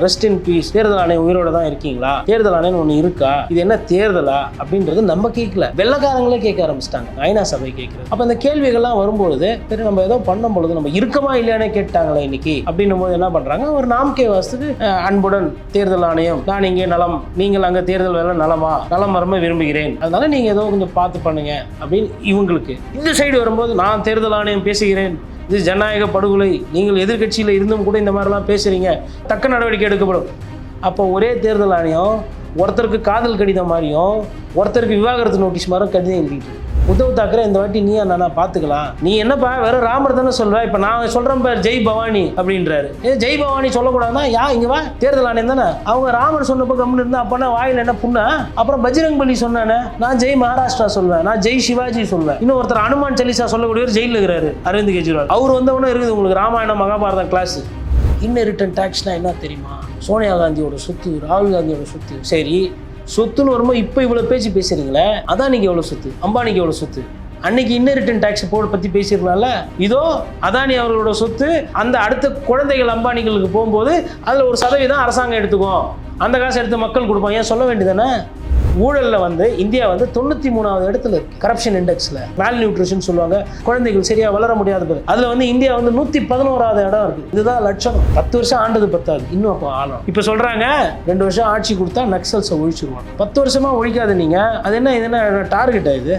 Rest in peace தேர்தல் ஆணையம் உயிரோட தான் இருக்கீங்களா? தேர்தல் ஆணையம் ஒன்று இருக்கா? இது என்ன தேர்தலா? அப்படின்றது நம்ம கேட்கல வெள்ளக்காரங்களே கேட்க ஆரம்பிச்சிட்டாங்க. ஐநா சபை கேட்குறது அப்போ இந்த கேள்விகள்லாம் வரும்பொழுது சரி நம்ம ஏதோ பண்ணும் பொழுது நம்ம இருக்கமா இல்லையானே கேட்டாங்களே இன்னைக்கு? அப்படின்னும் போது என்ன பண்றாங்க? ஒரு நாம்கே வாசத்துக்கு அன்புடன் தேர்தல் ஆணையம் நான் இங்கே நலம் நீங்கள் அங்கே தேர்தல் வேலை நலமா? நலம் வரம்ப விரும்புகிறேன். அதனால நீங்கள் ஏதோ கொஞ்சம் பார்த்து பண்ணுங்க அப்படின்னு இவங்களுக்கு. இந்த சைடு வரும்போது நான் தேர்தல் ஆணையம் பேசுகிறேன். இது ஜனநாயக படுகொலை. நீங்கள் எதிர்க்கட்சியில் இருந்தும் கூட இந்த மாதிரிலாம் பேசுகிறீங்க தக்க நடவடிக்கை எடுக்கப்படும். அப்போ ஒரே தேர்தல் ஆணையம் ஒருத்தருக்கு காதல் கடிதம் மாதிரியும் ஒருத்தருக்கு விவாகரத்து நோட்டீஸ் மாதிரியும் கடிதம் எழுதிட்டு உத்தவ் தாக்கரே இந்த வாட்டி நீ நானா பார்த்துக்கலாம் நீ என்னப்பா வெறும் ராமர் தானே சொல்வ இப்போ நான் சொல்கிறேன் பேர் ஜெய் பவானி அப்படின்றாரு. ஏ ஜெய் பவானி சொல்லக்கூடாதுன்னா யா இங்கே வா தேர்தல் ஆணையம் தானே? அவங்க ராமர் சொன்னப்போ கம்முன்னு இருந்தா அப்போனா வாயில் என்ன புண்ணா? அப்புறம் பஜ்ரங் பலி சொன்னானே நான் ஜெய் மகாராஷ்டிரா சொல்வேன் நான் ஜெய் சிவாஜி சொல்வேன். இன்னும் ஒருத்தர் அனுமான் சலிசா சொல்லக்கூடியவர் ஜெயிலில் இருக்கிறாரு அரவிந்த் கெஜ்ரிவால். அவர் வந்தவொடனே இருக்குது உங்களுக்கு ராமாயணம் மகாபாரதம் கிளாஸ் இன்னரிட்டன் டேக்ஸ்னா என்ன தெரியுமா? சோனியா காந்தியோட சொத்து ராகுல் காந்தியோட சொத்து. சரி சொத்துன்னு வரும்போது இப்போ இவ்வளோ பேச்சு பேசுறீங்களே அதானிக்கு எவ்வளோ சொத்து? அம்பானிக்கு எவ்வளோ சொத்து? அன்னைக்கு இன்னரிட்டன் டேக்ஸ் போர்டு பற்றி பேசியிருக்கலாம்ல? இதோ அதானி அவர்களோட சொத்து. அந்த அடுத்த குழந்தைகள் அம்பானிகளுக்கு போகும்போது அதில் ஒரு சதவீதம் அரசாங்கம் எடுத்துக்கும். அந்த காசு எடுத்து மக்கள் கொடுப்பாங்க. ஏன் சொல்ல வேண்டியதானே ஊழலில் வந்து இந்தியா வந்து தொண்ணூற்றி மூணாவது இடத்துல இருக்கு. கரப்ஷன் இண்டெக்ஸில் மேல் நியூட்ரிஷன் சொல்லுவாங்க. குழந்தைகள் சரியாக வளர முடியாத பேர் அதில் வந்து இந்தியா வந்து நூற்றி பதினோராவது இடம் இருக்குது இதுதான் லட்சணம். பத்து வருஷம் ஆண்டது பத்தாது. இன்னும் அப்போ ஆளும் இப்போ சொல்கிறாங்க ரெண்டு வருஷம் ஆட்சி கொடுத்தா நக்சல்ஸை ஒழிச்சிருவாங்க. பத்து வருஷமாக ஒழிக்காத நீங்கள் அது என்ன இது என்ன டார்கெட்டா இது?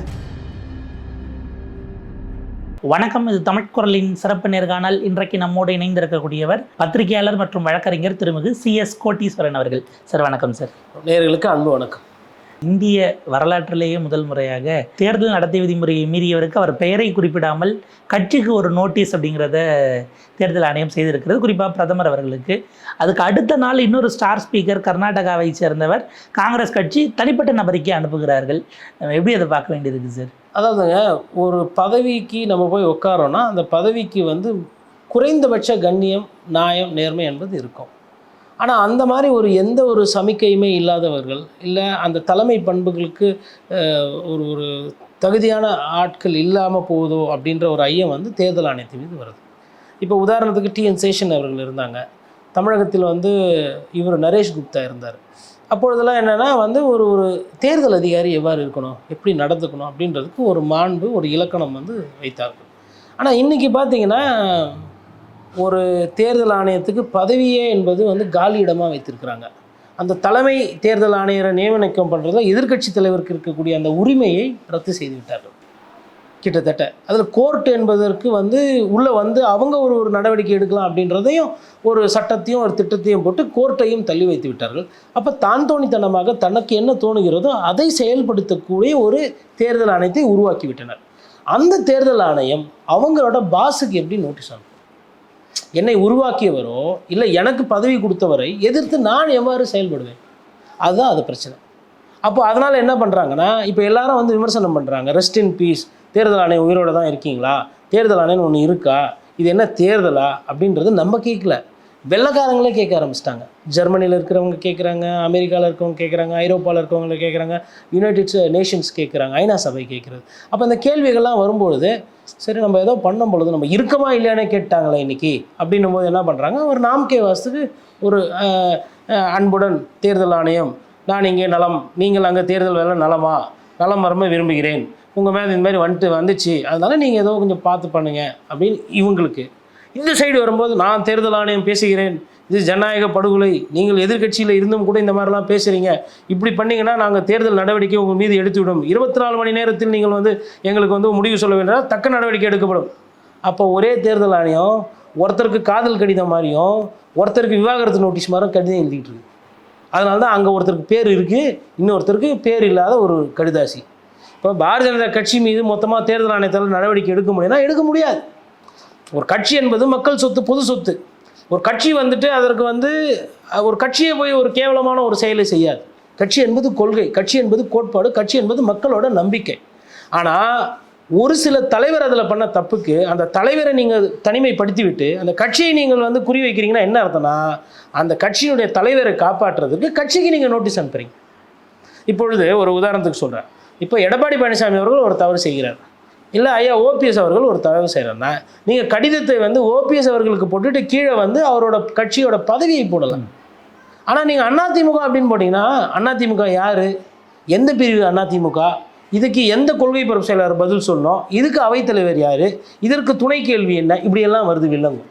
வணக்கம் இது தமிழ் குரலின் சிறப்பு நேர்காணல் இன்றைக்கு நம்மோடு இணைந்திருக்கக்கூடியவர் பத்திரிகையாளர் மற்றும் வழக்கறிஞர் திருமிகு சி எஸ் கோட்டீஸ்வரன் அவர்கள். சார் வணக்கம் சார். நேர்களுக்கு அன்பு வணக்கம். இந்திய வரலாற்றிலேயே முதல் முறையாக தேர்தல் நடத்தை விதிமுறையை மீறியவருக்கு அவர் பெயரை குறிப்பிடாமல் கட்சிக்கு ஒரு நோட்டீஸ் அப்படிங்கிறத தேர்தல் ஆணையம் செய்திருக்கிறது. குறிப்பாக பிரதமர் அவர்களுக்கு. அதுக்கு அடுத்த நாள் இன்னொரு ஸ்டார் ஸ்பீக்கர் கர்நாடகாவை சேர்ந்தவர் காங்கிரஸ் கட்சி தனிப்பட்ட நபருக்கே அனுப்புகிறார்கள். நம்ம எப்படி அதை பார்க்க வேண்டியது சார்? அதாவதுங்க ஒரு பதவிக்கு நம்ம போய் உட்காரோன்னா அந்த பதவிக்கு வந்து குறைந்தபட்ச கண்ணியம் நியாயம் நேர்மை என்பது இருக்கும். ஆனால் அந்த மாதிரி ஒரு எந்த ஒரு சமிக்கையுமே இல்லாதவர்கள் இல்லை அந்த தலைமை பண்புகளுக்கு ஒரு ஒரு தகுதியான ஆட்கள் இல்லாமல் போகுதோ அப்படின்ற ஒரு ஐயம் வந்து தேர்தல் ஆணையத்தின் மீது வருது. இப்போ உதாரணத்துக்கு டிஎன் சேஷன் அவர்கள் இருந்தாங்க. தமிழகத்தில் வந்து இவர் நரேஷ் குப்தா இருந்தார். அப்பொழுதெல்லாம் என்னென்னா வந்து ஒரு ஒரு தேர்தல் அதிகாரி எவ்வாறு இருக்கணும் எப்படி நடந்துக்கணும் அப்படின்றதுக்கு ஒரு மாண்பு ஒரு இலக்கணம் வந்து வைத்தார்கள். ஆனால் இன்றைக்கி பார்த்தீங்கன்னா ஒரு தேர்தல் ஆணையத்துக்கு பதவியே என்பது வந்து காலி இடமாக வைத்திருக்கிறாங்க. அந்த தலைமை தேர்தல் ஆணையரை நியமனிக்கம் பண்ணுறதுல எதிர்க்கட்சி தலைவருக்கு இருக்கக்கூடிய அந்த உரிமையை ரத்து செய்து விட்டார்கள் கிட்டத்தட்ட. அதில் கோர்ட் என்பதற்கு வந்து உள்ளே வந்து அவங்க ஒரு ஒரு நடவடிக்கை எடுக்கலாம் அப்படின்றதையும் ஒரு சட்டத்தையும் ஒரு திட்டத்தையும் போட்டு கோர்ட்டையும் தள்ளி வைத்து விட்டார்கள். அப்போ தான் தோணித்தனமாக தனக்கு என்ன தோணுகிறதோ அதை செயல்படுத்தக்கூடிய ஒரு தேர்தல் ஆணையத்தை உருவாக்கி விட்டனர். அந்த தேர்தல் ஆணையம் அவங்களோட பாஸுக்கு எப்படி நோட்டீஸ் அனுப்பும்? என்னை உருவாக்கியவரோ இல்லை எனக்கு பதவி கொடுத்தவரை எதிர்த்து நான் எவ்வாறு செயல்படுவேன்? அதுதான் அது பிரச்சனை. அப்போ அதனால் என்ன பண்ணுறாங்கன்னா இப்போ எல்லாரும் வந்து விமர்சனம் பண்ணுறாங்க ரெஸ்ட் இன் பீஸ் தேர்தல் ஆணையம் உயிரோட தான் இருக்கீங்களா? தேர்தல் ஆணையம் ஒன்று இருக்கா? இது என்ன தேர்தலா? அப்படின்றது நம்ம கேட்கல வெள்ளக்காரங்களே கேட்க ஆரம்பிச்சிட்டாங்க. ஜெர்மனியில் இருக்கிறவங்க கேட்குறாங்க அமெரிக்காவில் இருக்கிறவங்க கேட்குறாங்க ஐரோப்பாவில் இருக்கிறவங்க கேட்குறாங்க யுனைடெட் நேஷன்ஸ் கேட்குறாங்க ஐநா சபை கேட்குறது அப்போ இந்த கேள்விகள்லாம் வரும்பொழுது சரி நம்ம ஏதோ பண்ணும் பொழுது நம்ம இருக்கமா இல்லையானே கேட்டாங்களே இன்னைக்கு அப்படின்னும் போது என்ன பண்ணுறாங்க ஒரு நாம்கே வாசத்துக்கு ஒரு அன்புடன் தேர்தல் ஆணையம் நான் இங்கே நலம் நீங்கள் அங்கே தேர்தல் வேலை நலமா நலம் வரம்ப விரும்புகிறேன். உங்கள் மேலே இந்த மாதிரி வந்துட்டு வந்துச்சு அதனால் நீங்கள் ஏதோ கொஞ்சம் பார்த்து பண்ணுங்க அப்படின்னு இவங்களுக்கு இந்த சைடு வரும்போது நான் தேர்தல் ஆணையம் பேசுகிறேன். இது ஜனநாயக படுகொலை. நீங்கள் எதிர்க்கட்சியில் இருந்தும் கூட இந்த மாதிரிலாம் பேசுகிறீங்க இப்படி பண்ணீங்கன்னா நாங்கள் தேர்தல் நடவடிக்கை உங்கள் மீது எடுத்துவிடும். இருபத்தி நாலு மணி நேரத்தில் நீங்கள் வந்து எங்களுக்கு வந்து முடிவு சொல்ல வேண்டாம் தக்க நடவடிக்கை எடுக்கப்படும். அப்போ ஒரே தேர்தல் ஆணையம் ஒருத்தருக்கு காதல் கடிதம் மாதிரியும் ஒருத்தருக்கு விவாகரத்து நோட்டீஸ் மாதிரியும் கடிதம் எழுதிட்டு இருக்கு. அதனால தான் அங்கே ஒருத்தருக்கு பேர் இருக்குது இன்னொருத்தருக்கு பேர் இல்லாத ஒரு கடிதாசி. இப்போ பாரதிய ஜனதா கட்சி மீது மொத்தமாக தேர்தல் ஆணையத்தால் நடவடிக்கை எடுக்க முடியும்னா எடுக்க முடியாது. ஒரு கட்சி என்பது மக்கள் சொத்து பொது சொத்து. ஒரு கட்சி வந்துட்டு அதற்கு வந்து ஒரு கட்சியை போய் ஒரு கேவலமான ஒரு செயலை செய்யாது. கட்சி என்பது கொள்கை கட்சி என்பது கோட்பாடு கட்சி என்பது மக்களோட நம்பிக்கை. ஆனால் ஒரு சில தலைவர் அதில் பண்ண தப்புக்கு அந்த தலைவரை நீங்கள் தனிமைப்படுத்தி விட்டு அந்த கட்சியை நீங்கள் வந்து குறி வைக்கிறீங்கன்னா என்ன அர்த்தம்னா அந்த கட்சியினுடைய தலைவரை காப்பாற்றுறதுக்கு கட்சிக்கு நீங்கள் நோட்டீஸ் அனுப்புறீங்க. இப்பொழுது ஒரு உதாரணத்துக்கு சொல்கிறேன் இப்போ எடப்பாடி பழனிசாமி அவர்கள் ஒரு தவறு செய்கிறார். இல்லை ஐயா ஓபிஎஸ் அவர்கள் ஒரு தவறு செய்கிறாங்க நீங்கள் கடிதத்தை வந்து ஓபிஎஸ் அவர்களுக்கு போட்டுட்டு கீழே வந்து அவரோட கட்சியோட பதவியை போடலாம். ஆனால் நீங்கள் அதிமுக அப்படின்னு போட்டிங்கன்னா அதிமுக யார்? எந்த பிரிவு அதிமுக இதுக்கு எந்த கொள்கை பரப்பு செயலாளர் பதில் சொல்லணும்? இதுக்கு அவைத்தலைவர் யார்? இதற்கு துணை கேள்வி என்ன? இப்படியெல்லாம் வருது வில்லங்கும்.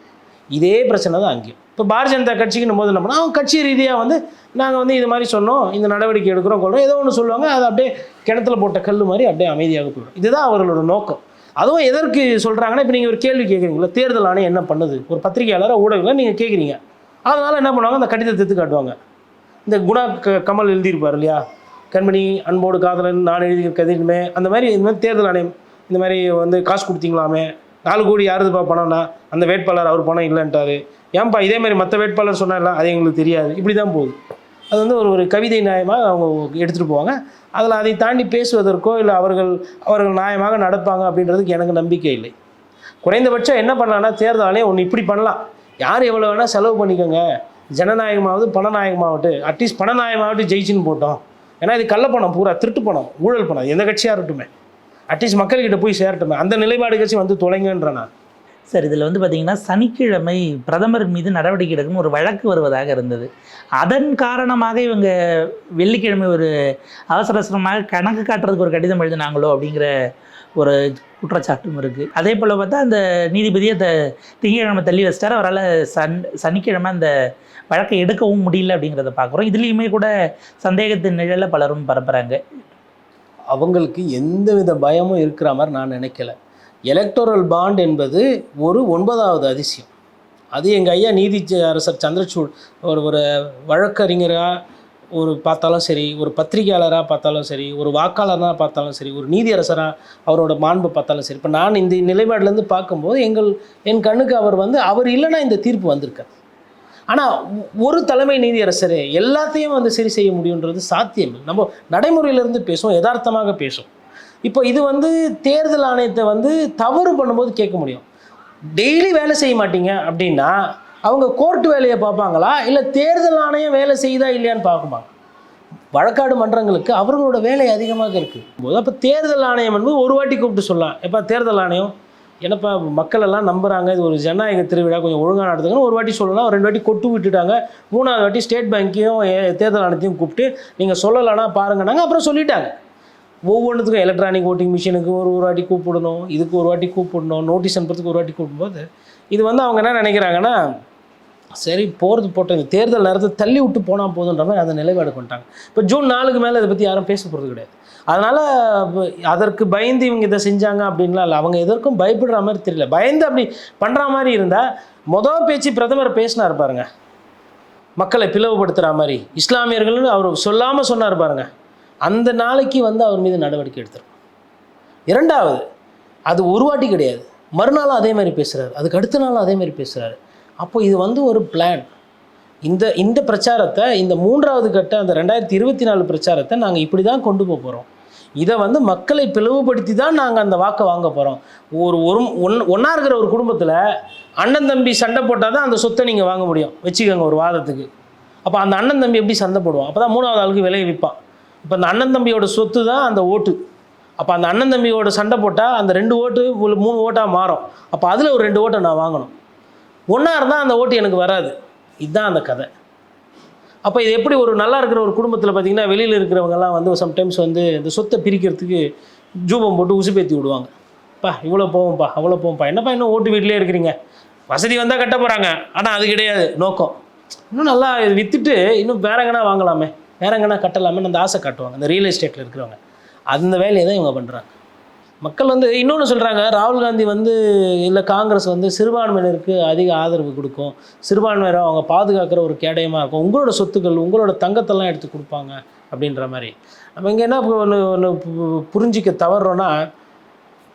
இதே பிரச்சனை தான் அங்கேயும் இப்போ பாரதிய ஜனதா கட்சிக்குன்னு போது என்ன பண்ணோம்? அவங்க கட்சி ரீதியாக வந்து நாங்கள் வந்து இது மாதிரி சொன்னோம் இந்த நடவடிக்கை எடுக்கிறோம் கொள்றோம் ஏதோ ஒன்று சொல்லுவாங்க அது அப்படியே கிணத்துல போட்ட கல் மாதிரி அப்படியே அமைதியாக போயிடும். இதுதான் அவர்களோட நோக்கம். அதுவும் எதற்கு சொல்கிறாங்கன்னா இப்போ நீங்கள் ஒரு கேள்வி கேட்குறீங்களா தேர்தல் ஆணையம் என்ன பண்ணுது? ஒரு பத்திரிகையாளராக ஊடகங்களை நீங்கள் கேட்குறீங்க அதனால் என்ன பண்ணுவாங்க? அந்த கடிதத்தை எடுத்து காட்டுவாங்க. இந்த குணா க கமல் எழுதியிருப்பார் இல்லையா? கண்மணி அன்போடு காதலன் நான் எழுதிய கதிலுமே அந்த மாதிரி இந்த மாதிரி தேர்தல் ஆணையம் இந்த மாதிரி வந்து காசு கொடுத்தீங்களாமே நாலு கோடி யாருதுப்பா பணம்னா? அந்த வேட்பாளர் அவர் பணம் இல்லைன்ட்டாரு. ஏன்பா இதேமாரி மற்ற வேட்பாளர் சொன்னால அது எங்களுக்கு தெரியாது. இப்படி தான் போகுது. அது வந்து ஒரு ஒரு கவிதை நியாயமாக அவங்க எடுத்துகிட்டு போவாங்க. அதில் அதை தாண்டி பேசுவதற்கோ இல்லை அவர்கள் அவர்கள் நியாயமாக நடப்பாங்க அப்படின்றதுக்கு எனக்கு நம்பிக்கை இல்லை. குறைந்தபட்சம் என்ன பண்ணலாம்னா தேர்தலாலே ஒன்று இப்படி பண்ணலாம். யார் எவ்வளோ வேணால் செலவு பண்ணிக்கோங்க. ஜனநாயகமாவது பணநாயகமாகட்டும். அட்லீஸ்ட் பணநாயகமாகட்டும் ஜெயிச்சுன்னு போட்டோம். ஏன்னா இது கள்ளப்பணம் பூரா திருட்டு பணம் ஊழல் பணம். எந்த கட்சியாக இருக்கட்டுமே. அட்லீஸ்ட் மக்கள்கிட்ட போய் சேரட்டுமே. அந்த நிலைப்பாடு கட்சி வந்து தொலைங்கன்றேன் சார் இதில் வந்து பார்த்தீங்கன்னா சனிக்கிழமை பிரதமர் மீது நடவடிக்கை எடுக்கும் ஒரு வழக்கு வருவதாக இருந்தது. அதன் காரணமாக இவங்க வெள்ளிக்கிழமை ஒரு அவசர அவசரமாக கணக்கு காட்டுறதுக்கு ஒரு கடிதம் எழுதினாங்களோ அப்படிங்கிற ஒரு குற்றச்சாட்டும் இருக்குது அதே போல் பார்த்தா அந்த நீதிபதியை த திங்கக்கிழமை தள்ளி வச்சிட்டார். அவரால் சன் சனிக்கிழமை அந்த வழக்கை எடுக்கவும் முடியல அப்படிங்கிறத பார்க்குறோம் இதுலேயுமே கூட சந்தேகத்தின் நிழலில் பலரும் பரப்புகிறாங்க அவங்களுக்கு எந்தவித பயமும் இருக்கிற மாதிரி நான் நினைக்கல. எலக்டோரல் பாண்ட் என்பது ஒரு ஒன்பதாவது அதிசயம். அது எங்கள் ஐயா நீதி அரசர் சந்திரசூட் ஒரு ஒரு வழக்கறிஞராக ஒரு பார்த்தாலும் சரி ஒரு பத்திரிகையாளராக பார்த்தாலும் சரி ஒரு வாக்காளராக பார்த்தாலும் சரி ஒரு நீதியரசராக அவரோட மாண்பு பார்த்தாலும் சரி. இப்போ நான் இந்த நிலைப்பாடுலேருந்து பார்க்கும்போது எங்கள் என் கண்ணுக்கு அவர் வந்து அவர் இல்லைன்னா இந்த தீர்ப்பு வந்திருக்கார் ஆனால் ஒரு தலைமை நீதியரசர் எல்லாத்தையும் வந்து சரி செய்ய முடியுன்றது சாத்தியம் நம்ம நடைமுறையிலேருந்து பேசுவோம் யதார்த்தமாக பேசும் இப்போ இது வந்து தேர்தல் ஆணையத்தை வந்து தவறு பண்ணும்போது கேட்க முடியும். டெய்லி வேலை செய்ய மாட்டீங்க அப்படின்னா அவங்க கோர்ட் வேலையை பார்ப்பாங்களா? இல்லை தேர்தல் ஆணையம் வேலை செய்யுதா இல்லையான்னு பார்க்குமாங்க? வழக்காடு மன்றங்களுக்கு அவர்களோட வேலை அதிகமாக இருக்குது போது அப்போ தேர்தல் ஆணையம் என்பது ஒரு வாட்டி கூப்பிட்டு சொல்லலாம். எப்போ தேர்தல் ஆணையம்? என்னப்பா மக்கள் எல்லாம் இது ஒரு ஜனநாயக திருவிழா கொஞ்சம் ஒழுங்காக நடத்துங்கன்னு ஒரு வாட்டி சொல்லலாம் ஒரு ரெண்டு வாட்டி கொட்டு விட்டுட்டாங்க. மூணாவது வாட்டி ஸ்டேட் பேங்க்கையும் தேர்தல் ஆணையத்தையும் கூப்பிட்டு நீங்கள் சொல்லலைன்னா பாருங்கன்னாங்க அப்புறம் சொல்லிட்டாங்க. ஒவ்வொன்றுத்துக்கும் எலக்ட்ரானிக் ஓட்டிங் மிஷினுக்கு ஒரு ஒரு வாட்டி கூப்பிடணும் இதுக்கு ஒரு வாட்டி கூப்பிடணும் நோட்டீஸ் அனுப்புறதுக்கு ஒரு வாட்டி கூப்பிடும்போது இது வந்து அவங்க என்ன நினைக்கிறாங்கன்னா சரி போகிறது போட்டோம் இந்த தேர்தல் நேரத்தை தள்ளி விட்டு போனால் போதுன்ற மாதிரி அந்த நிலைப்பாடு பண்ணிட்டாங்க. இப்போ ஜூன் நாலுக்கு மேலே இதை பற்றி யாரும் பேச போகிறது கிடையாது. அதனால் அதற்கு பயந்து இவங்க இதை செஞ்சாங்க அப்படின்லாம் இல்லை. அவங்க எதற்கும் பயப்படுற மாதிரி தெரியல. பயந்து அப்படி பண்ணுற மாதிரி இருந்தால் மொதல் பேச்சு பிரதமர் பேசினார் பாருங்க. மக்களை பிளவுபடுத்துகிற மாதிரி. இஸ்லாமியர்கள்னு அவர் சொல்லாமல் சொன்னார் பாருங்க. அந்த நாளைக்கு வந்து அவர் மீது நடவடிக்கை எடுத்துரும். இரண்டாவது அது ஒரு வாட்டி கிடையாது. மறுநாளும் அதே மாதிரி பேசுகிறாரு அதுக்கு அடுத்த நாளும் அதே மாதிரி பேசுகிறாரு அப்போ இது வந்து ஒரு பிளான் இந்த இந்த பிரச்சாரத்தை இந்த மூன்றாவது கட்ட அந்த ரெண்டாயிரத்தி இருபத்தி நாலு பிரச்சாரத்தை நாங்கள் இப்படி தான் கொண்டு போக போகிறோம் இதை வந்து மக்களை பிளவுபடுத்தி தான் நாங்கள் அந்த வாக்கை வாங்க போகிறோம் ஒரு ஒரு ஒன் ஒன்றா இருக்கிற ஒரு குடும்பத்தில் அண்ணன் தம்பி சண்டை போட்டால் தான் அந்த சொத்தை நீங்கள் வாங்க முடியும். வச்சுக்கோங்க ஒரு வாதத்துக்கு. அப்போ அந்த அண்ணன் தம்பி எப்படி சண்டை போடுவோம் அப்போ தான் மூணாவது ஆளுக்கு விலையை விற்பான். இப்போ அந்த அண்ணன் தம்பியோட சொத்து தான் அந்த ஓட்டு. அப்போ அந்த அண்ணன் தம்பியோட சண்டை போட்டால் அந்த ரெண்டு ஓட்டு மூணு ஓட்டாக மாறும். அப்போ அதில் ஒரு ரெண்டு ஓட்டை நான் வாங்கணும். ஒன்றா இருந்தால் அந்த ஓட்டு எனக்கு வராது. இதுதான் அந்த கதை. அப்போ இது எப்படி ஒரு நல்லா இருக்கிற ஒரு குடும்பத்தில் பார்த்தீங்கன்னா வெளியில் இருக்கிறவங்கெல்லாம் வந்து சம்டைம்ஸ் வந்து இந்த சொத்தை பிரிக்கிறதுக்கு ஜூபம் போட்டு உசுப்பேத்தி விடுவாங்க. பா இவ்வளோ போவோம்ப்பா அவ்வளோ போவோம்ப்பா. என்னப்பா இன்னும் ஓட்டு வீட்டிலே இருக்கிறீங்க? வசதி வந்தால் கட்ட போகிறாங்க ஆனால் அது கிடையாது நோக்கம். இன்னும் நல்லா இது விற்றுட்டு இன்னும் வேற எங்கன்னா வாங்கலாமே வேற எங்கன்னா கட்டலாமே அந்த ஆசை காட்டுவாங்க இந்த ரியல் எஸ்டேட்டில் இருக்கிறவங்க. அந்த வேலையை தான் இவங்க பண்ணுறாங்க மக்கள் வந்து இன்னொன்று சொல்கிறாங்க ராகுல் காந்தி வந்து இல்லை காங்கிரஸ் வந்து சிறுபான்மையினருக்கு அதிக ஆதரவு கொடுக்கும். சிறுபான்மையினர் அவங்க பாதுகாக்கிற ஒரு கேடயமாக இருக்கும். உங்களோட சொத்துக்கள் உங்களோட தங்கத்தெல்லாம் எடுத்து கொடுப்பாங்க அப்படின்ற மாதிரி. நம்ம இங்கே என்ன ஒன்று ஒன்று புரிஞ்சிக்க தவறுறோன்னா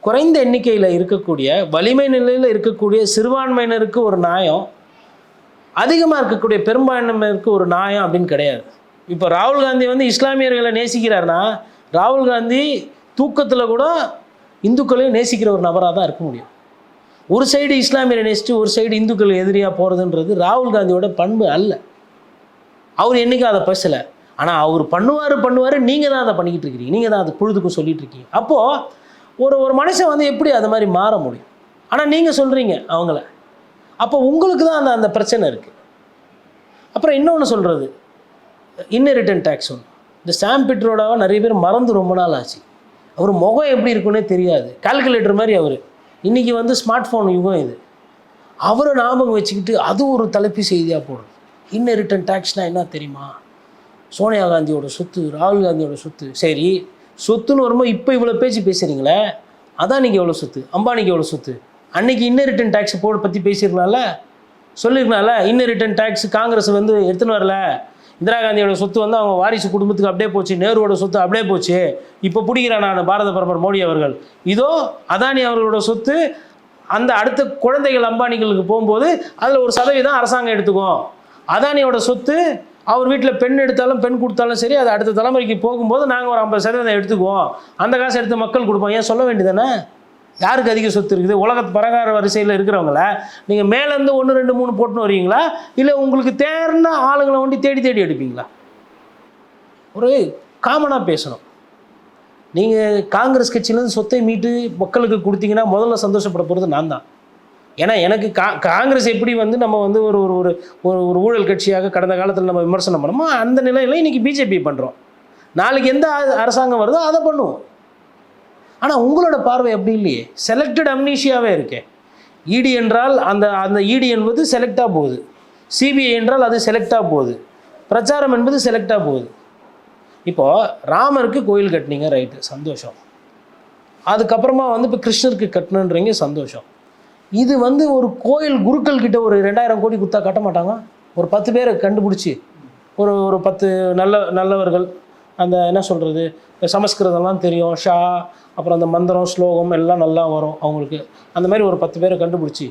குறைந்த எண்ணிக்கையில் இருக்கக்கூடிய வலிமை நிலையில் இருக்கக்கூடிய சிறுபான்மையினருக்கு ஒரு நியாயம் அதிகமாக இருக்கக்கூடிய பெரும்பான்மையினருக்கு ஒரு நியாயம் அப்படின்னு கிடையாது. இப்போ ராகுல் காந்தி வந்து இஸ்லாமியர்களை நேசிக்கிறாருன்னா ராகுல் காந்தி தூக்கத்தில் கூட இந்துக்களையும் நேசிக்கிற ஒரு நபராக தான் இருக்க முடியும். ஒரு சைடு இஸ்லாமியரை நேசித்து ஒரு சைடு இந்துக்கள் எதிரியாக போகிறதுன்றது ராகுல் காந்தியோட பண்பு அல்ல. அவர் என்றைக்கும் அதை பேசலை. ஆனால் அவர் பண்ணுவார் பண்ணுவார் நீங்கள் தான் அதை பண்ணிக்கிட்டு இருக்கிறீங்க நீங்கள் தான் அதை பொழுதுக்கும் சொல்லிகிட்டு இருக்கீங்க. அப்போது ஒரு ஒரு மனுஷன் வந்து எப்படி அது மாதிரி மாற முடியும்? ஆனால் நீங்கள் சொல்கிறீங்க அவங்கள. அப்போ உங்களுக்கு தான் அந்த அந்த பிரச்சனை இருக்குது அப்புறம் இன்னொன்று சொல்கிறது இன்னரிட்டன் டேக்ஸ் ஒன்று இந்த சாம் நிறைய பேர் மறந்து ரொம்ப நாள் ஆச்சு. அவர் முகம் எப்படி இருக்குன்னே தெரியாது. கால்குலேட்டர் மாதிரி அவர். இன்றைக்கி வந்து ஸ்மார்ட் ஃபோன் யுகம் இது. அவரை ஞாபகம் வச்சுக்கிட்டு அது ஒரு தலைப்பு செய்தியாக போடுறது ரிட்டன் டேக்ஸ்னால் என்ன தெரியுமா? சோனியா காந்தியோட சொத்து ராகுல் காந்தியோட சொத்து. சரி சொத்துன்னு வரும்போது இப்போ இவ்வளோ பேச்சு பேசுகிறீங்களே அதானிக்கு எவ்வளோ சொத்து? அம்பானிக்கு எவ்வளோ சொத்து? அன்னைக்கு இன்னெரிட்டன் டேக்ஸ் போட பற்றி பேசியிருக்கலாம்ல? சொல்லியிருக்கலாம்ல? ரிட்டன் டேக்ஸ் காங்கிரஸ் வந்து எடுத்துன்னு வரல. இந்திரா காந்தியோட சொத்து வந்து அவங்க வாரிசு குடும்பத்துக்கு அப்படியே போச்சு நேருவோட சொத்து அப்படியே போச்சு. இப்போ பிடிக்கிறேன் நான் பாரத பிரதமர் மோடி அவர்கள். இதோ அதானி அவர்களோட சொத்து அந்த அடுத்த குழந்தைகள் அம்பானிகளுக்கு போகும்போது அதில் ஒரு சதவீதம் அரசாங்கம் எடுத்துக்கும். அதானியோட சொத்து அவர் வீட்டில் பெண் எடுத்தாலும் பெண் கொடுத்தாலும் சரி அது அடுத்த தலைமுறைக்கு போகும்போது நாங்கள் ஒரு ஐம்பது சதவீதம் எடுத்துக்குவோம். அந்த காசு எடுத்து மக்கள் கொடுப்போம். ஏன் சொல்ல வேண்டியதானே யாருக்கு அதிக சொத்து இருக்குது? உலகத்து பரகார வரிசையில் இருக்கிறவங்கள நீங்கள் மேலேருந்து ஒன்று ரெண்டு மூணு போட்டுன்னு வரீங்களா இல்லை உங்களுக்கு தேர்ன ஆளுங்களை ஒண்டி தேடி தேடி எடுப்பீங்களா? ஒரு காமனாக பேசணும். நீங்கள் காங்கிரஸ் கட்சியிலேருந்து சொத்தை மீட்டு மக்களுக்கு கொடுத்தீங்கன்னா முதல்ல சந்தோஷப்பட போகிறது நான் தான். ஏன்னா எனக்கு கா காங்கிரஸ் எப்படி வந்து நம்ம வந்து ஒரு ஒரு ஒரு ஒரு ஒரு ஊழல் கட்சியாக கடந்த காலத்தில் நம்ம விமர்சனம் பண்ணோமோ அந்த நிலையில் இன்றைக்கி பிஜேபி பண்ணுறோம் நாளைக்கு எந்த அரசாங்கம் வருதோ அதை பண்ணுவோம். ஆனால் உங்களோட பார்வை அப்படி இல்லையே. செலக்டட் அம்னீஷியாவே இருக்கே. இடி என்றால் அந்த அந்த இடி என்பது செலக்டாக போகுது. சிபிஐ என்றால் அது செலக்டாக போகுது. பிரச்சாரம் என்பது செலக்டாக போகுது. இப்போது ராமருக்கு கோயில் கட்டினீங்க ரைட்டு சந்தோஷம். அதுக்கப்புறமா வந்து இப்போ கிருஷ்ணருக்கு கட்டணுன்றீங்க சந்தோஷம். இது வந்து ஒரு கோயில் குருக்கள் கிட்ட ஒரு ரெண்டாயிரம் கோடி கொடுத்தா கட்ட மாட்டாங்க ஒரு பத்து பேரை கண்டுபிடிச்சி ஒரு ஒரு பத்து நல்ல நல்லவர்கள் அந்த என்ன சொல்கிறது சமஸ்கிருதம்லாம் தெரியும் ஷா அப்புறம் அந்த மந்திரம் ஸ்லோகம் எல்லாம் நல்லா வரும் அவங்களுக்கு. அந்த மாதிரி ஒரு பத்து பேரை கண்டுபிடிச்சி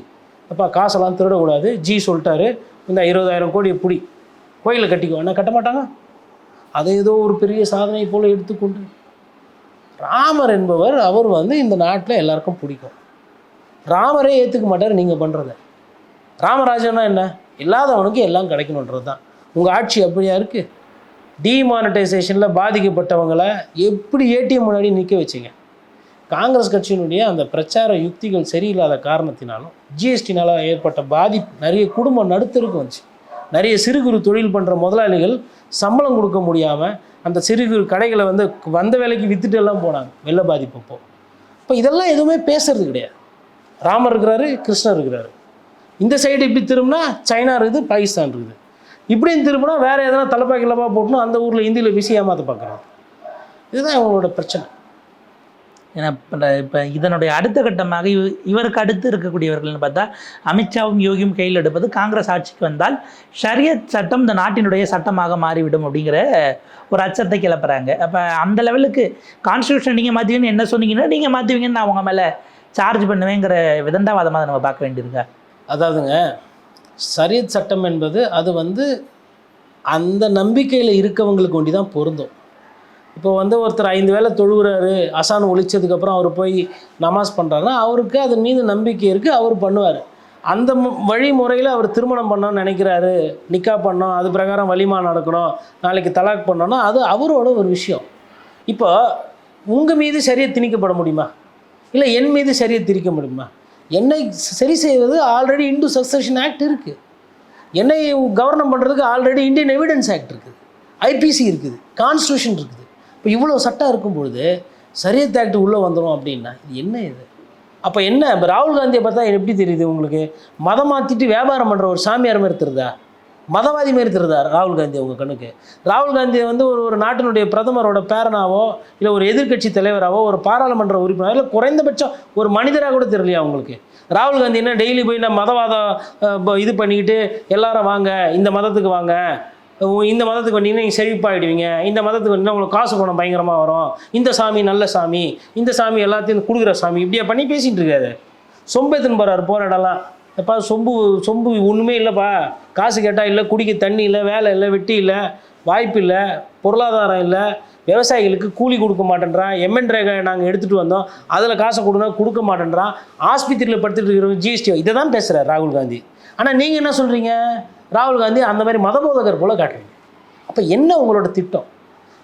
அப்பா காசெல்லாம் திருடக்கூடாது ஜி சொல்லிட்டாரு இந்த இருபதாயிரம் கோடி பிடி கோயிலை கட்டிக்கோ. என்ன கட்ட மாட்டாங்க? அதை ஏதோ ஒரு பெரிய சாதனை போல் எடுத்துக்கொண்டு. ராமர் என்பவர் அவர் வந்து இந்த நாட்டில் எல்லாருக்கும் பிடிக்கும். ராமரே ஏற்றுக்க மாட்டார் நீங்கள் பண்ணுறத ராமராஜன்னா என்ன? இல்லாதவனுக்கு எல்லாம் கிடைக்கணுன்றது தான் உங்கள் ஆட்சி அப்படியா இருக்குது டிமானிட்டைசேஷனில் பாதிக்கப்பட்டவங்களை எப்படி ஏடிஎம் முன்னாடி நிற்க வச்சிங்க? காங்கிரஸ் கட்சியினுடைய அந்த பிரச்சார யுக்திகள் சரியில்லாத காரணத்தினாலும் ஜிஎஸ்டினால் ஏற்பட்ட பாதிப்பு நிறைய குடும்பம் நடுத்தருக்கு வந்துச்சு. நிறைய சிறு குறு தொழில் பண்ணுற முதலாளிகள் சம்பளம் கொடுக்க முடியாமல் அந்த சிறு குறு கடைகளை வந்து வந்த வேலைக்கு வித்துட்டு எல்லாம் போனாங்க வெள்ள பாதிப்பப்போ. இப்போ இதெல்லாம் எதுவுமே பேசுறது கிடையாது. ராமர் இருக்கிறாரு கிருஷ்ணர் இருக்கிறாரு. இந்த சைடு இப்படி திரும்பினா சைனா இருக்குது பாகிஸ்தான் இருக்குது. இப்படின்னு திரும்பினா வேறு எதனா தலைப்பா கிளப்பா போட்டுனா அந்த ஊரில் ஹிந்தியில் விசி ஏமாற்ற பார்க்குறாங்க. இதுதான் இவங்களோட பிரச்சனை. ஏன்னா இப்போ இப்போ இதனுடைய அடுத்த கட்டமாக இவ இவருக்கு அடுத்து இருக்கக்கூடியவர்கள்னு பார்த்தா அமித்ஷாவும் யோகியும் கையில் எடுப்பது காங்கிரஸ் ஆட்சிக்கு வந்தால் ஷரியத் சட்டம் இந்த நாட்டினுடைய சட்டமாக மாறிவிடும் அப்படிங்கிற ஒரு அச்சத்தை கிளப்புறாங்க. அப்போ அந்த லெவலுக்கு கான்ஸ்டியூஷன் நீங்கள் மாற்றுவீங்கன்னு என்ன சொன்னீங்கன்னா நீங்கள் மாற்றுவீங்கன்னு நான் உங்க மேலே சார்ஜ் பண்ணுவேங்கிற விதண்டாவாதமாக நம்ம பார்க்க வேண்டியிருக்கா? அதாவதுங்க சரியத் சட்டம் என்பது அது வந்து அந்த நம்பிக்கையில் இருக்கவங்களுக்கு ஒண்டி தான் பொருந்தும். இப்போ வந்து ஒருத்தர் ஐந்து வேளை தொழுகிறாரு அசான் ஒழிச்சதுக்கப்புறம் அவர் போய் நமாஸ் பண்ணுறாருன்னா அவருக்கு அதன் மீது நம்பிக்கை இருக்குது அவர் பண்ணுவார். அந்த வழிமுறையில் அவர் திருமணம் பண்ணணும்னு நினைக்கிறாரு நிக்கா பண்ணோம் அது பிரகாரம் வலிமா நடக்கணும் நாளைக்கு தலாக் பண்ணோன்னா அது அவரோட ஒரு விஷயம். இப்போ உங்கள் மீது சரியாக திணிக்கப்பட முடியுமா? இல்லை என் மீது சரியாக திணிக்க முடியுமா? என்னை சரி செய்வது ஆல்ரெடி இந்து சக்சஷன் ஆக்ட் இருக்குது என்னை கவர்னம் பண்ணுறதுக்கு ஆல்ரெடி இந்தியன் எவிடன்ஸ் ஆக்ட் இருக்குது. ஐபிசி இருக்குது. கான்ஸ்டியூஷன் இருக்குது. இப்போ இவ்வளோ சட்டம் இருக்கும் பொழுது சரியத் ஆக்ட் உள்ளே வந்துடும் அப்படின்னா இது என்ன இது? அப்போ என்ன? இப்போ ராகுல் காந்தியை பார்த்தா எப்படி தெரியுது உங்களுக்கு? மதம் மாற்றிட்டு வியாபாரம் பண்ணுற ஒரு சாமியார் மாதிரி தெரியுதா? மதவாதி மாதிரி திருந்தார் ராகுல் காந்தி உங்கள் கண்ணுக்கு. ராகுல் காந்தியை வந்து ஒரு ஒரு நாட்டினுடைய பிரதமரோட பேரனாவோ இல்லை ஒரு எதிர்க்கட்சி தலைவராகவோ ஒரு பாராளுமன்ற உறுப்பினர் இல்லை குறைந்தபட்சம் ஒரு மனிதராக கூட தெரியலையா உங்களுக்கு? ராகுல் காந்தி என்ன டெய்லி போய் நான் மதவாதம் இது பண்ணிக்கிட்டு எல்லாரும் வாங்க இந்த மதத்துக்கு வாங்க இந்த மதத்துக்கு வந்தீங்கன்னா நீங்கள் செழிப்பாகிடுவீங்க இந்த மதத்துக்கு வந்தீங்கன்னா உங்களுக்கு காசு பணம் பயங்கரமாக வரும் இந்த சாமி நல்ல சாமி இந்த சாமி எல்லாத்தையும் கொடுக்குற சாமி இப்படியா பண்ணி பேசிகிட்டு இருக்காது. சொம்பேத்துன்னு போகிறாரு போகிற இடம்லாம் எப்பா சொம்பு சொம்பு ஒன்றுமே இல்லைப்பா. காசு கேட்டால் இல்லை குடிக்க தண்ணி இல்லை வேலை இல்லை வெட்டி இல்லை வாய்ப்பு இல்லை பொருளாதாரம் இல்லை விவசாயிகளுக்கு கூலி கொடுக்க மாட்டேன்றான். எம்என் ரேகை நாங்கள் எடுத்துகிட்டு வந்தோம். அதில் காசை கொடுனா கொடுக்க மாட்டேன்றான். ஆஸ்பத்திரியில் படுத்துட்டு இருக்கிறவங்க ஜிஎஸ்டி இதை தான் பேசுகிறார் ராகுல் காந்தி. ஆனால் நீங்கள் என்ன சொல்கிறீங்க ராகுல் காந்தி அந்த மாதிரி மதபோதகர் போல் காட்டுறீங்க. அப்போ என்ன உங்களோட திட்டம்?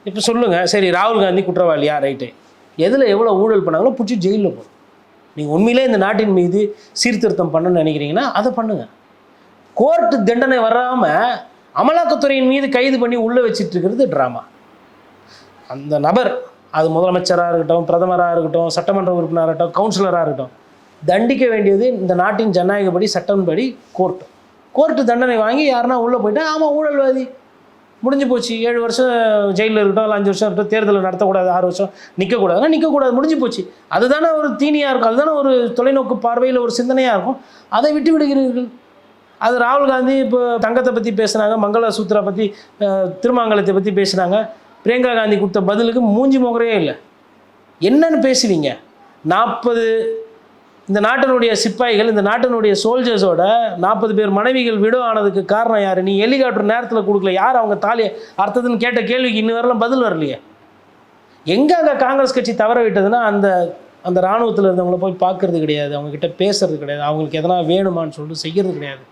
இப்போ சொல்லுங்கள் சரி ராகுல் காந்தி குற்றவாளியா? ரைட்டு. எதில் எவ்வளோ ஊழல் பண்ணாங்களோ பிடிச்சி ஜெயிலில் போகணும் நீங்கள் உண்மையிலே இந்த நாட்டின் மீது சீர்திருத்தம் பண்ணணும்னு நினைக்கிறீங்கன்னா அதை பண்ணுங்கள் கோர்ட்டு தண்டனை வராமல் அமலாக்கத்துறையின் மீது கைது பண்ணி உள்ளே வச்சிட்டு இருக்கிறது ட்ராமா அந்த நபர் அது முதலமைச்சராக இருக்கட்டும் பிரதமராக இருக்கட்டும் சட்டமன்ற உறுப்பினராக இருக்கட்டும் கவுன்சிலராக இருக்கட்டும் தண்டிக்க வேண்டியது இந்த நாட்டின் ஜனநாயகப்படி சட்டம்படி கோர்ட்டு கோர்ட்டு தண்டனை வாங்கி யாருன்னா உள்ளே போயிட்டா ஆமாம் ஊழல்வாதி. முடிஞ்சு போச்சு. ஏழு வருஷம் ஜெயிலில் இருக்கட்டும் இல்லை அஞ்சு வருஷம் இருக்கட்டும் தேர்தலில் நடத்தக்கூடாது ஆறு வருஷம் நிற்கக்கூடாதுன்னா நிற்கக்கூடாது முடிஞ்சு போச்சு. அதுதானே ஒரு தீனியாக இருக்கும் அதுதானே ஒரு தொலைநோக்கு பார்வையில் ஒரு சிந்தனையாக இருக்கும். அதை விட்டு விடுகிறீர்கள். அது ராகுல் காந்தி இப்போ தங்கத்தை பற்றி பேசுனாங்க மங்கள சூத்ரா பற்றி திருமாங்கலத்தை பற்றி பேசுனாங்க. பிரியங்கா காந்தி கொடுத்த பதிலுக்கு மூஞ்சி முகரையே இல்லை. என்னன்னு பேசுவீங்க? நாற்பது இந்த நாட்டினுடைய சிப்பாய்கள் இந்த நாட்டினுடைய சோல்ஜர்ஸோட நாற்பது பேர் மனைவிகள் விடோ ஆனதுக்கு காரணம் யார்? நீ ஹெலிகாப்டர் நேரத்தில் கொடுக்கல. யார் அவங்க தாலியை அர்த்தத்துன்னு கேட்ட கேள்விக்கு இன்னும் வரலாம் பதில் வரலையே. எங்கே அங்கே காங்கிரஸ் கட்சி தவற விட்டதுன்னா அந்த அந்த இராணுவத்தில் இருந்தவங்கள போய் பார்க்கறது கிடையாது. அவங்கக்கிட்ட பேசுறது கிடையாது. அவங்களுக்கு எதனா வேணுமான்னு சொல்லிட்டு செய்கிறது கிடையாது.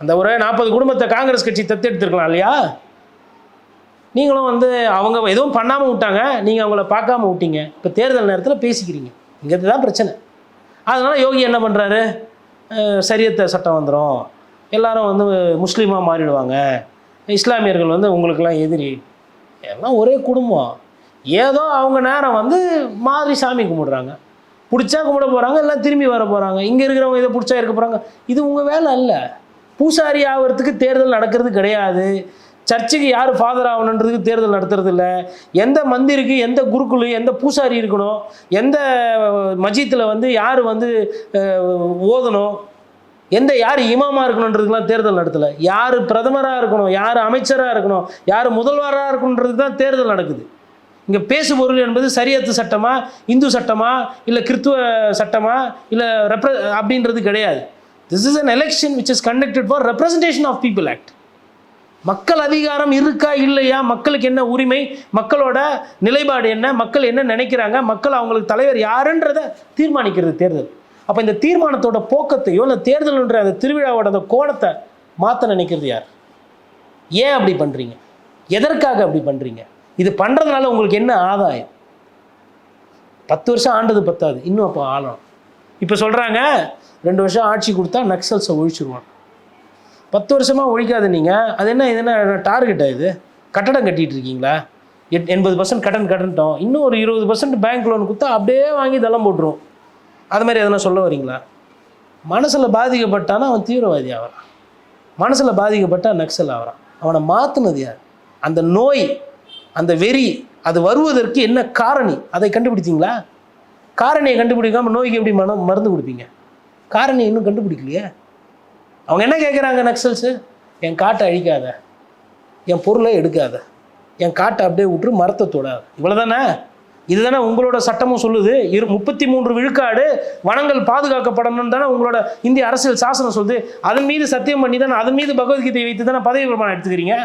அந்த ஒரு நாற்பது குடும்பத்தை காங்கிரஸ் கட்சி தத்தெடுத்துருக்கலாம் இல்லையா? நீங்களும் வந்து அவங்க எதுவும் பண்ணாமல் விட்டாங்க. நீங்கள் அவங்கள பார்க்காம விட்டீங்க. இப்போ தேர்தல் நேரத்தில் பேசிக்கிறீங்க. இங்கே தான் பிரச்சனை. அதனால் யோகி என்ன பண்ணுறாரு சரியத்த சட்டம் வந்துடும் எல்லாரும் வந்து முஸ்லீமாக மாறிடுவாங்க. இஸ்லாமியர்கள் வந்து உங்களுக்கெல்லாம் எதிரி. எல்லாம் ஒரே குடும்பம். ஏதோ அவங்க நேரம் வந்து மாதிரி சாமி கும்பிடுறாங்க. பிடிச்சா கும்பிட போகிறாங்க எல்லாம் திரும்பி வர போகிறாங்க இங்கே இருக்கிறவங்க இதை பிடிச்சா இருக்க போகிறாங்க இது உங்கள் வேலை அல்ல. பூசாரி ஆகிறதுக்கு தேர்தல் நடக்கிறது கிடையாது. சர்ச்சுக்கு யார் ஃபாதர் ஆகணுன்றதுக்கு தேர்தல் நடத்துறது இல்லை எந்த மந்திருக்கு எந்த குருக்குழு எந்த பூசாரி இருக்கணும் எந்த மஜித்தில் வந்து யார் வந்து ஓதணும் எந்த யார் இமாமா இருக்கணுன்றதுக்கெலாம் தேர்தல் நடத்தலை. யார் பிரதமராக இருக்கணும் யார் அமைச்சராக இருக்கணும் யார் முதல்வராக இருக்கணுன்றது தான் தேர்தல் நடக்குது. இங்கே பேசுபொருள் என்பது சரியத்து சட்டமா இந்து சட்டமா இல்லை கிறித்துவ சட்டமா இல்லை ரெப்ர அப்படின்றது கிடையாது. This is an election which is conducted for representation of people act மக்கள் அதிகாரம் இருக்கா இல்லையா? மக்களுக்கு என்ன உரிமை? மக்களோட நிலைப்பாடு என்ன? மக்கள் என்ன நினைக்கிறாங்க? மக்கள் அவங்களுக்கு தலைவர் யாருன்றதை தீர்மானிக்கிறது தேர்தல். அப்போ இந்த தீர்மானத்தோட போக்கத்தையோ இல்லை தேர்தல்ன்ற அந்த திருவிழாவோட அந்த கோணத்தை மாற்ற நினைக்கிறது யார்? ஏன் அப்படி பண்ணுறீங்க எதற்காக அப்படி பண்ணுறீங்க இது பண்ணுறதுனால உங்களுக்கு என்ன ஆதாயம்? பத்து வருஷம் ஆண்டது பத்தாது. இன்னும் அப்போ ஆளணும். இப்போ சொல்கிறாங்க ரெண்டு வருஷம் ஆட்சி கொடுத்தா நக்சல்ஸை ஒழிச்சிருவான். பத்து வருஷமாக ஒழிக்காது நீங்கள் அது என்ன இது என்ன டார்கெட்டா இது? கட்டடம் கட்டிட்டு இருக்கீங்களா எட் எண்பது பர்சன்ட் கடன் கட்டன்ட்டோம் இன்னும் ஒரு இருபது பர்சன்ட் பேங்க் லோன் கொடுத்தா அப்படியே வாங்கி தளம் போட்டுரும். அது மாதிரி எதனா சொல்ல வரீங்களா? மனசில் பாதிக்கப்பட்டானா அவன் தீவிரவாதி ஆகிறான் மனசில் பாதிக்கப்பட்டா நக்சல் ஆகிறான் அவனை மாற்றுனது யார்? அந்த நோய் அந்த வெறி அது வருவதற்கு என்ன காரணி? அதை கண்டுபிடிச்சிங்களா காரணியை கண்டுபிடிக்காமல் நோய்க்கு எப்படி மனம் மருந்து கொடுப்பீங்க? காரணியை இன்னும் கண்டுபிடிக்கலையே? அவங்க என்ன கேட்குறாங்க நக்சல்ஸு? என் காட்டை அழிக்காத. என் பொருளை எடுக்காத. என் காட்டை அப்படியே விட்டுரு மரத்தை இவ்வளோ இவ்வளோதானே இதுதானே உங்களோட சட்டமும் சொல்லுது. இரு முப்பத்தி மூன்று விழுக்காடு வனங்கள் பாதுகாக்கப்படணும்னு தானே உங்களோட இந்திய அரசியல் சாசனம் சொல்லுது. அதன் மீது சத்தியம் பண்ணி தானே அதன் மீது பகவத்கீதையை வைத்து தானே பதவி பிரமாணம் எடுத்துக்கிறீங்க?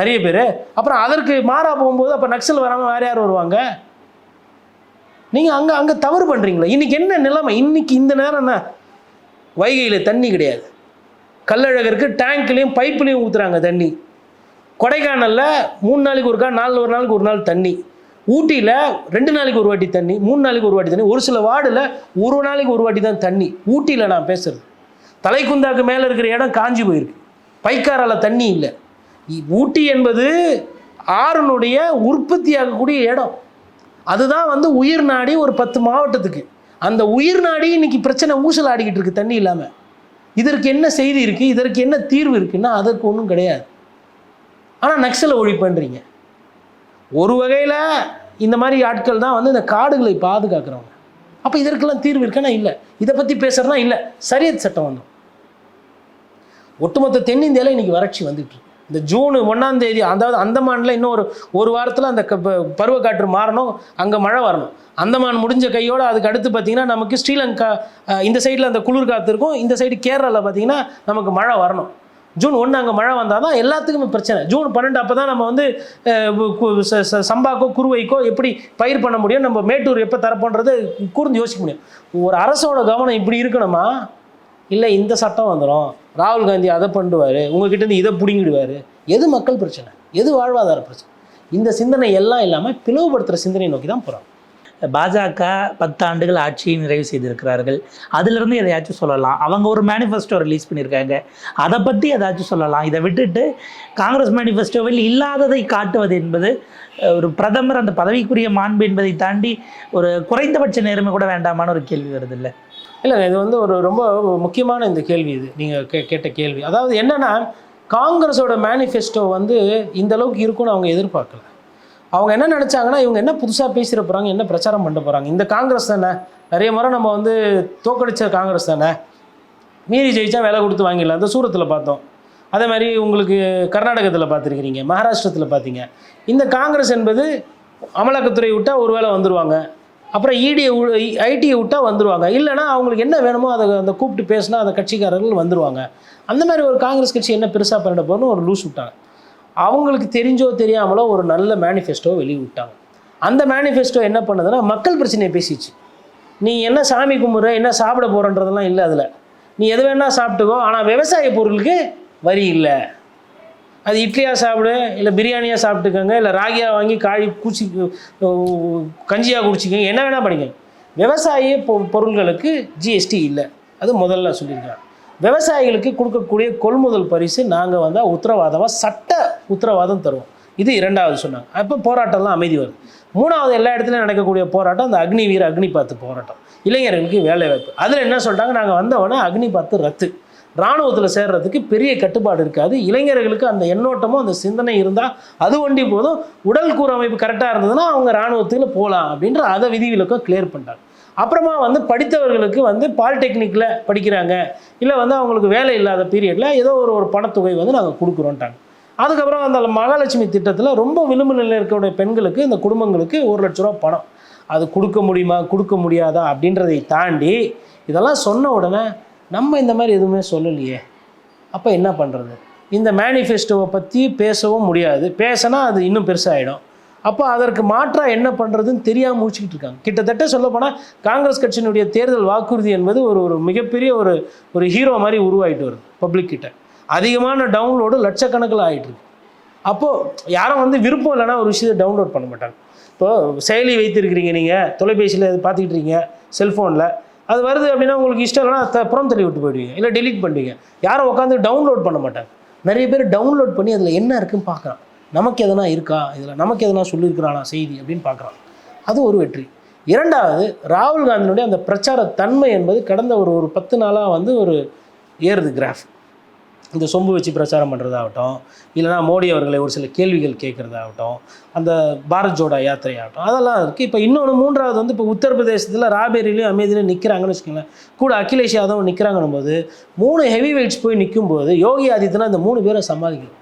நிறைய பேர். அப்புறம் அதற்கு மாறா போகும்போது அப்போ நக்சல் வராமல் வேறு யார் வருவாங்க? நீங்கள் அங்கே அங்கே தவறு பண்ணுறீங்களா இன்றைக்கி என்ன நிலைமை? இன்னைக்கு இந்த நேரம் என்ன? வைகையில் தண்ணி கிடையாது. கல்லழகருக்கு டேங்க்லேயும் பைப்லேயும் ஊற்றுறாங்க தண்ணி. கொடைக்கானலில் மூணு நாளைக்கு ஒருக்கா நாலு ஒரு நாளைக்கு ஒரு நாள் தண்ணி. ஊட்டியில் ரெண்டு நாளைக்கு ஒரு வாட்டி தண்ணி மூணு நாளைக்கு ஒரு வாட்டி தண்ணி. ஒரு சில வார்டில் ஒரு நாளைக்கு ஒரு வாட்டி தான் தண்ணி. ஊட்டியில் நான் பேசுகிறது தலைக்குந்தாக்கு மேலே இருக்கிற இடம் காஞ்சி போயிருக்கு. பைக்காரால் தண்ணி இல்லை. ஊட்டி என்பது ஆறுனுடைய உற்பத்தி ஆகக்கூடிய இடம். அதுதான் வந்து உயிர் நாடி ஒரு பத்து மாவட்டத்துக்கு. அந்த உயிர் நாடி இன்னைக்கு பிரச்சனை ஊசல் ஆடிக்கிட்டு இருக்கு தண்ணி இல்லாமல் இதற்கு என்ன செய்தி இருக்குது இதற்கு என்ன தீர்வு இருக்குன்னா அதற்கு ஒன்றும் கிடையாது. ஆனால் நக்சலை ஒழிப்புன்றீங்க. ஒரு வகையில் இந்த மாதிரி ஆட்கள் தான் வந்து இந்த காடுகளை பாதுகாக்கிறவங்க. அப்போ இதற்கெல்லாம் தீர்வு இருக்கானா இல்லை. இதை பற்றி பேசுகிறனா இல்லை. சரியத் சட்டம் வந்தோம். ஒட்டுமொத்த தென்னிந்தியாவில் இன்றைக்கி வறட்சி வந்துட்டு இந்த ஜூன் ஒன்றாம் தேதி அதாவது அந்தமானில் இன்னும் ஒரு ஒரு வாரத்தில் அந்த க- ப- பருவக்காற்று மாறணும் அங்கே மழை வரணும். அந்தமான் முடிஞ்ச கையோடு அதுக்கு அடுத்து பார்த்தீங்கன்னா நமக்கு ஸ்ரீலங்கா இந்த சைடில் அந்த குளிர் காற்று இருக்கும். இந்த சைடு கேரளாவில் பார்த்தீங்கன்னா நமக்கு மழை வரணும். ஜூன் ஒன்று அங்கே மழை வந்தால் தான் எல்லாத்துக்குமே பிரச்சனை. ஜூன் பன்னெண்டு அப்போ தான் நம்ம வந்து சம்பாக்கோ குருவைக்கோ எப்படி பயிர் பண்ண முடியும் நம்ம மேட்டூர் எப்போ தரப்போன்றது கூர்ந்து யோசிக்க முடியும். ஒரு அரசோட கவனம் இப்படி இருக்கணுமா? இல்லை இந்த சட்டம் வந்துடும் ராகுல் காந்தி அதை பண்ணுவார். உங்ககிட்டருந்து இதை பிடுங்கிடுவார். எது மக்கள் பிரச்சனை? எது வாழ்வாதார பிரச்சனை? இந்த சிந்தனை எல்லாம் இல்லாமல் பிளவுபடுத்துகிற சிந்தனை நோக்கி தான் போகிறோம் பாஜக பத்து ஆண்டுகள் ஆட்சியை நிறைவு செய்திருக்கிறார்கள். அதிலிருந்து எதையாச்சும் சொல்லலாம். அவங்க ஒரு மேனிஃபெஸ்டோ ரிலீஸ் பண்ணியிருக்காங்க. அதை பற்றி ஏதாச்சும் சொல்லலாம். இதை விட்டுட்டு காங்கிரஸ் மேனிஃபெஸ்டோவில் இல்லாததை காட்டுவது என்பது ஒரு பிரதமர் அந்த பதவிக்குரிய மாண்பு என்பதை தாண்டி ஒரு குறைந்தபட்ச நேர்மை கூட வேண்டாமான ஒரு கேள்வி வருது இல்லை இல்லை இது வந்து ஒரு ரொம்ப முக்கியமான இந்த கேள்வி இது. நீங்கள் கே கேட்ட கேள்வி. அதாவது என்னென்னா காங்கிரஸோட மேனிஃபெஸ்டோ வந்து இந்த அளவுக்கு இருக்கும்னு அவங்க எதிர்பார்க்கல. அவங்க என்ன நினச்சாங்கன்னா இவங்க என்ன புதுசாக பேசிட போகிறாங்க என்ன பிரச்சாரம் பண்ண போகிறாங்க இந்த காங்கிரஸ் தானே? நிறைய முறை நம்ம வந்து தோக்கடிச்ச காங்கிரஸ் தானே? மீறி ஜெயிச்சா வேலை கொடுத்து வாங்கிடலாம். அந்த சூரத்தில் பார்த்தோம். அதே மாதிரி உங்களுக்கு கர்நாடகத்தில் பார்த்துருக்கிறீங்க மகாராஷ்டிரத்தில் பார்த்தீங்க. இந்த காங்கிரஸ் என்பது அமலாக்கத்துறை விட்டால் ஒரு வேளை வந்துடுவாங்க அப்புறம் இடியை ஐடியை விட்டால் வந்துடுவாங்க இல்லைன்னா அவங்களுக்கு என்ன வேணுமோ அதை அந்த கூப்பிட்டு பேசினா அந்த கட்சிக்காரர்கள் வந்துடுவாங்க அந்த மாதிரி ஒரு காங்கிரஸ் கட்சி என்ன பெருசாக பண்ணிட போகிறோன்னு ஒரு லூஸ் விட்டாங்க. அவங்களுக்கு தெரிஞ்சோ தெரியாமலோ ஒரு நல்ல மேனிஃபெஸ்டோ வெளியிட்டாங்க. அந்த மேனிஃபெஸ்டோ என்ன பண்ணுதுன்னா மக்கள் பிரச்சனையை பேசிச்சு நீ என்ன சாமி கும்பிட்ற என்ன சாப்பிட போகிறன்றதெல்லாம் இல்லை அதில். நீ எது வேணால் சாப்பிட்டுக்கோ ஆனால் விவசாய பொருளுக்கு வரி இல்லை. அது இட்லியாக சாப்பிடு இல்லை பிரியாணியாக சாப்பிட்டுக்கோங்க இல்லை ராகியாக வாங்கி காய் பூச்சி கஞ்சியாக குடிச்சிக்கோங்க என்ன வேணால் பண்ணிக்கோங்க. விவசாய பொ பொருள்களுக்கு ஜிஎஸ்டி இல்லை. அது முதல்ல சொல்லியிருக்காங்க விவசாயிகளுக்கு கொடுக்கக்கூடிய கொள்முதல் பரிசு நாங்கள் வந்து உத்தரவாதமாக சட்ட உத்தரவாதம் தருவோம். இது இரண்டாவது சொன்னாங்க. அப்போ போராட்டம்லாம் அமைதி வருது. மூணாவது எல்லா இடத்துலையும் நடக்கக்கூடிய போராட்டம் அந்த அக்னி வீர அக்னி பார்த்து போராட்டம். இளைஞர்களுக்கு வேலை வாய்ப்பு. அதில் என்ன சொல்லிட்டாங்க நாங்கள் வந்தவொடனே அக்னி பார்த்து ரத்து. இராணுவத்தில் சேர்றதுக்கு பெரிய கட்டுப்பாடு இருக்காது. இளைஞர்களுக்கு அந்த எண்ணோட்டமும் அந்த சிந்தனை இருந்தால் அது ஒண்டி போதும். உடல் கூறமைப்பு கரெக்டாக இருந்ததுன்னா அவங்க இராணுவத்தில் போகலாம் அப்படின்ற அதை விதிவிலக்கம் கிளியர் பண்ணிட்டாங்க. அப்புறமா வந்து படித்தவர்களுக்கு வந்து பாலிடெக்னிக்கில் படிக்கிறாங்க. இல்லை வந்து அவங்களுக்கு வேலை இல்லாத பீரியடில் ஏதோ ஒரு ஒரு பணத்தொகை வந்து நாங்கள் கொடுக்குறோன்ட்டாங்க. அதுக்கப்புறம் அந்த மகாலட்சுமி திட்டத்தில் ரொம்ப விளிம்பு நிலையில் இருக்கக்கூடிய பெண்களுக்கு இந்த குடும்பங்களுக்கு ஒரு லட்ச ரூபா பணம். அது கொடுக்க முடியுமா கொடுக்க முடியாதா அப்படின்றதை தாண்டி இதெல்லாம் சொன்ன உடனே நம்ம இந்த மாதிரி எதுவுமே சொல்லலையே. அப்போ என்ன பண்ணுறது இந்த மேனிஃபெஸ்டோவை பற்றி பேசவும் முடியாது. பேசினா அது இன்னும் பெருசாகிடும் அப்போ அதற்கு மாற்றாக என்ன பண்ணுறதுன்னு தெரியாமல் முடிச்சுக்கிட்டு இருக்காங்க. கிட்டத்தட்ட சொல்லப்போனால் காங்கிரஸ் கட்சியினுடைய தேர்தல் வாக்குறுதி என்பது ஒரு ஒரு மிகப்பெரிய ஒரு ஒரு ஹீரோ மாதிரி உருவாகிட்டு வருது பப்ளிக் கிட்ட. அதிகமான டவுன்லோடு லட்சக்கணக்கில் ஆகிட்டு இருக்கு. அப்போது யாரும் வந்து விருப்பம் இல்லைன்னா ஒரு விஷயத்தை டவுன்லோட் பண்ண மாட்டாங்க. இப்போது செயலி வைத்திருக்கிறீங்க நீங்கள் தொலைபேசியில் பார்த்துக்கிட்டு இருக்கீங்க செல்ஃபோனில் அது வருது அப்படின்னா உங்களுக்கு இஷ்டம் இல்லைன்னா அதை புறம் தள்ளி விட்டு போயிடுவீங்க இல்லை டெலிட் பண்ணுவீங்க யாரும் உட்காந்து டவுன்லோட் பண்ண மாட்டாங்க. நிறைய பேர் டவுன்லோட் பண்ணி அதில் என்ன இருக்குன்னு பார்க்குறான் நமக்கு எதனா இருக்கா? இதில் நமக்கு எதனா சொல்லியிருக்கிறானா செய்தி அப்படின்னு பார்க்குறான் அது ஒரு வெற்றி. இரண்டாவது ராகுல் காந்தியினுடைய அந்த பிரச்சார தன்மை என்பது கடந்த ஒரு ஒரு பத்து நாளாக வந்து ஒரு ஏறுது கிராஃப் இந்த சொம்பு வச்சு பிரச்சாரம் பண்ணுறதாகட்டும் இல்லைனா மோடி அவர்களை ஒரு சில கேள்விகள் கேட்குறதாகட்டும் அந்த பாரத் ஜோடா யாத்திரையாகட்டும் அதெல்லாம் இருக்குது இப்போ இன்னொன்று மூன்றாவது வந்து இப்போ உத்தரப்பிரதேசத்தில் ராபேரிலையும் அமேதிலையும் நிற்கிறாங்கன்னு வச்சுக்கோங்களேன். கூட அகிலேஷ் யாதவ் நிற்கிறாங்கன்னும் போது மூணு ஹெவி வெயிட்ஸ் போய் நிற்கும்போது யோகி ஆதித்யநாத் இந்த மூணு பேரை சமாளிக்கணும்.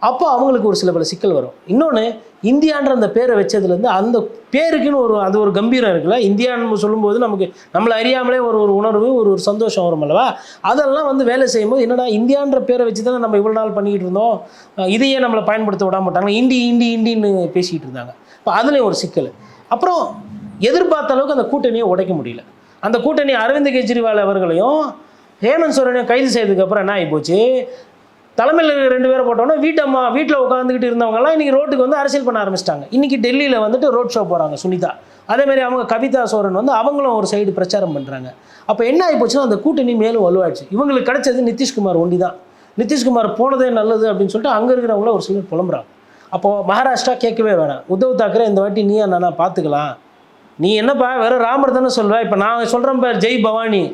அப்போ அவங்களுக்கு ஒரு சில பல சிக்கல் வரும். இன்னொன்று இந்தியான்ற அந்த பேரை வச்சதுலேருந்து அந்த பேருக்குன்னு ஒரு அது ஒரு கம்பீரம் இருக்குல்ல? இந்தியான்னு சொல்லும்போது நமக்கு நம்மளை அறியாமலே ஒரு ஒரு உணர்வு ஒரு ஒரு சந்தோஷம் வரும் அல்லவா? அதெல்லாம் வந்து வேலை செய்யும்போது என்னடா இந்தியான்ற பேரை வச்சு தானே நம்ம இவ்வளோ நாள் பண்ணிக்கிட்டு இருந்தோம்? இதையே நம்மளை பயன்படுத்த விட மாட்டாங்க. இண்டி இண்டி இண்டின்னு பேசிக்கிட்டு இருந்தாங்க. இப்போ அதுலேயும் ஒரு சிக்கல். அப்புறம் எதிர்பார்த்த அளவுக்கு அந்த கூட்டணியை உடைக்க முடியல. அந்த கூட்டணி அரவிந்த் கெஜ்ரிவால் அவர்களையும் ஹேமந்த் சோரனையும் கைது செய்ததுக்கப்புறம் என்ன ஆகி போச்சு தலைமையில் இருக்கிற ரெண்டு பேரை போட்டோன்னா வீட்டம்மா வீட்டில் உட்காந்துக்கிட்டு இருந்தவங்கலாம் இன்றைக்கி ரோட்டுக்கு வந்து அரசியல் பண்ண ஆரம்பிச்சிட்டாங்க. இன்றைக்கி டெல்லியில் வந்துட்டு ரோட் ஷோ போகிறாங்க சுனிதா. அதேமாதிரி அவங்க கவிதா சோரன் வந்து அவங்களும் ஒரு சைடு பிரச்சாரம் பண்ணுறாங்க அப்போ என்ன ஆகி போச்சுன்னா அந்த கூட்டணி மேலும் வலுவாயிடுச்சு. இவங்களுக்கு கிடைச்சது நிதிஷ்குமார் ஒண்டி தான் நிதிஷ்குமார் போனதே நல்லது அப்படின்னு சொல்லிட்டு அங்கே இருக்கிறவங்கள ஒரு சிலர் புலம்புறாங்க. அப்போது மகாராஷ்டிரா கேட்கவே வேணாம். உத்தவ் தாக்கரே இந்த வாட்டி நீ நானா பார்த்துக்கலாம் நீ என்னப்பா வெறும் ராமர் தானே சொல்வ இப்போ நான் சொல்கிறேன் பார் ஜெய் பவானி